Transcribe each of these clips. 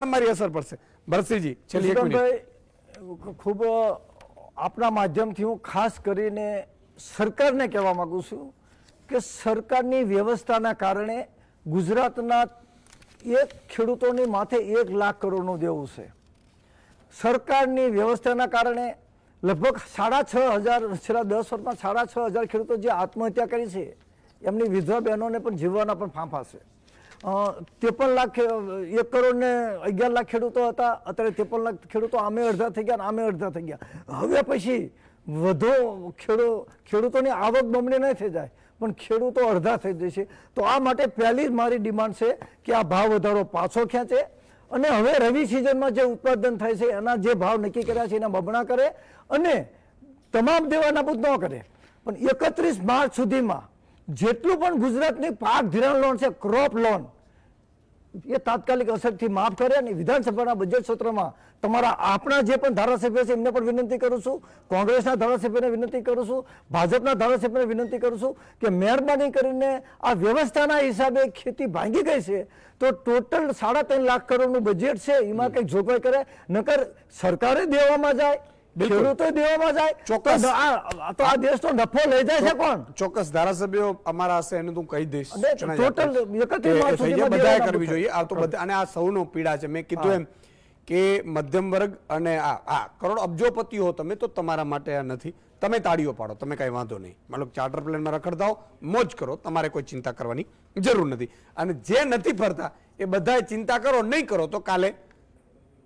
મારી અસર પડશે. ભરતસિંહજી છેલ્લી એક મિનિટ. ખૂબ આપના માધ્યમથી હું ખાસ કરીને સરકારને કહેવા માંગુ છું કે સરકારની વ્યવસ્થાના કારણે ગુજરાતના એક ખેડૂતોની માથે એક લાખ કરોડનું દેવું છે. સરકારની વ્યવસ્થાના કારણે લગભગ સાડા છ હજાર છેલ્લા દસ વર્ષમાં સાડા છ હજાર ખેડૂતો જે આત્મહત્યા કરી છે એમની વિધવા બહેનોને પણ જીવવાના પણ ફાંફા છે. ત્રેપન લાખ એક કરોડ ને અગિયાર લાખ ખેડૂતો હતા. અત્યારે ત્રેપન લાખ ખેડૂતો આમે અડધા થઈ ગયા આમે અડધા થઈ ગયા. હવે પછી વધુ ખેડૂ, ખેડૂતોની આવક બમણી નહીં થઈ જાય, પણ ખેડૂતો અડધા થઈ જશે તો આ માટે પહેલી જ મારી ડિમાન્ડ છે કે આ ભાવ વધારો પાછો ખેંચે. અને હવે રવિ સિઝનમાં જે ઉત્પાદન થાય છે, એના જે ભાવ નક્કી કર્યા છે, એના બમણા કરે. અને તમામ દેવા નાબૂદ ન કરે. પણ એકત્રીસ માર્ચ સુધીમાં જેટલું પણ ગુજરાતની પાક ધિરાણ લોન છે ક્રોપ લોન એ તાત્કાલિક અસરથી માફ કરે અને વિધાનસભાના બજેટ સત્રમાં તમારા આપણા જે પણ ધારાસભ્ય છે, એમને પણ વિનંતી કરું છું. કોંગ્રેસના ધારાસભ્યને વિનંતી કરું છું. ભાજપના ધારાસભ્યને વિનંતી કરું છું કે મહેરબાની કરીને આ વ્યવસ્થાના હિસાબે ખેતી ભાંગી ગઈ છે, તો ટોટલ સાડા ત્રણ લાખ કરોડનું બજેટ છે, એમાં કંઈક જોગવાઈ કરે. નકર સરકારે દેવામાં જાય. ખેડૂતો દેવામાં જાય. ચોક્કસ. તો આ- દેશનો નફો લઈ જાય છે કોણ? ચોક્કસ. ધારાસભ્યો અમારા હશે એને હું કહી દઈશ. સુધીમાં બધાએ કરવી જોઈએ. આ તો બધા અને આ સૌનો પીડા છે. મેં કીધું એમ કે મધ્યમ વર્ગ અને આ આ કરોડ અબજોપતિ હો તમે તો તમારા માટે આ નથી. તમે તાળીઓ પાડો. તમે કાંઈ વાંધો નહીં. મતલબ ચાર્ટર પ્લેનમાં રખડતા મોજ કરો. તમારે કોઈ ચિંતા કરવાની જરૂર નથી. અને જે નથી ફરતા એ બધાએ ચિંતા કરો નહીં કરો તો કાલે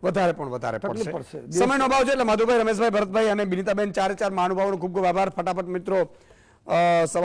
વધારે પણ વધારે પડશે. સમયનો અભાવ છે એટલે માધુભાઈ રમેશભાઈ ભરતભાઈ અને બિનિતાબેન ચારે ચાર મહાનુભાવોનો ખૂબ ખૂબ આભાર ફટાફટ મિત્રો